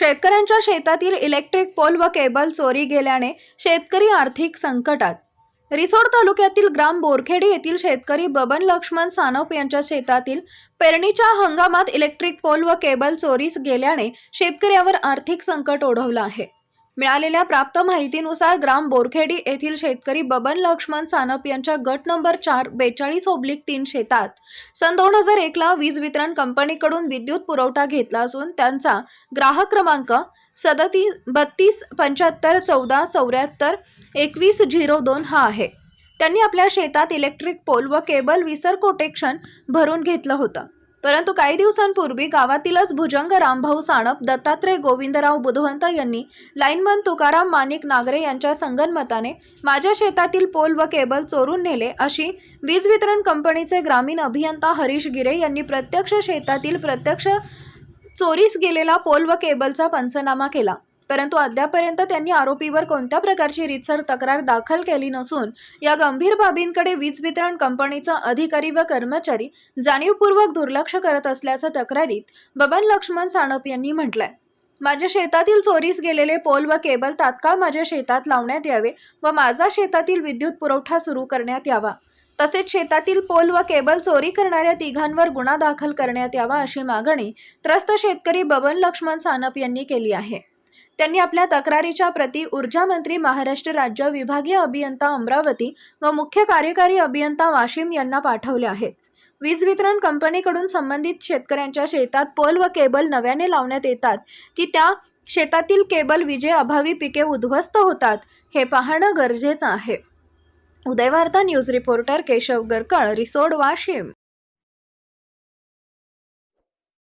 शेतकऱ्यांच्या शेतातील electric pole व केबल चोरी गेल्याने शेतकरी आर्थिक संकटात. रिसोड तालुक्यातील ग्राम बोरखेडी येथील शेतकरी बबन लक्ष्मण सानप यांच्या शेतातील पेरणीच्या हंगामात इलेक्ट्रिक पोल व केबल चोरीस गेल्याने शेतकऱ्यावर आर्थिक संकट ओढवलं आहे. मिळालेल्या प्राप्त माहितीनुसार ग्राम बोरखेडी येथील शेतकरी बबन लक्ष्मण सानप यांच्या गट नंबर चार बेचाळीस ओब्लिक तीन शेतात सन दोन हजार एकला वीज वितरण कंपनीकडून विद्युत पुरवठा घेतला असून त्यांचा ग्राहक क्रमांक सदतीस बत्तीस पंच्याहत्तर चौदा चौऱ्याहत्तर एकवीस झिरो दोन हा आहे. त्यांनी आपल्या शेतात इलेक्ट्रिक पोल व केबल विसर कोटेक्शन भरून घेतलं होतं. परंतु काही दिवसांपूर्वी गावातीलच भुजंग रामभाऊ साणप दत्तात्रय गोविंदराव बुधवंत यांनी लाईनमन तुकाराम मानिक नागरे यांच्या संगनमताने माझ्या शेतातील पोल व केबल चोरून नेले अशी वीज वितरण कंपनीचे ग्रामीण अभियंता हरीश गिरे यांनी प्रत्यक्ष शेतातील प्रत्यक्ष चोरीस गेलेला पोल व केबलचा पंचनामा केला. परंतु अद्यापर्यंत त्यांनी आरोपीवर कोणत्या प्रकारची रितसर तक्रार दाखल केली नसून या गंभीर बाबींकडे वीज वितरण कंपनीचा अधिकारी व कर्मचारी जाणीवपूर्वक दुर्लक्ष करत असल्याचं तक्रारीत बबन लक्ष्मण साणप यांनी म्हटलंय माझ्या शेतातील चोरीस गेलेले पोल व केबल तात्काळ माझ्या शेतात लावण्यात यावे व माझा शेतातील विद्युत पुरवठा सुरू करण्यात यावा. तसेच शेतातील पोल व केबल चोरी करणाऱ्या तिघांवर गुन्हा दाखल करण्यात यावा अशी मागणी त्रस्त शेतकरी बबन लक्ष्मण सानप यांनी केली आहे. त्यांनी आपल्या तक्रारीच्या प्रती ऊर्जा मंत्री महाराष्ट्र राज्य विभागीय अभियंता अमरावती व मुख्य कार्यकारी अभियंता वाशिम यांना पाठवल्या आहेत. वीज वितरण कंपनीकडून संबंधित शेतकऱ्यांच्या शेतात पोल व केबल नव्याने लावण्यात येतात की त्या शेतातील केबल विजेअभावी पिके उद्ध्वस्त होतात हे पाहणं गरजेचं आहे. Udayvarta news reporter Keshav Garkal Risod Washim.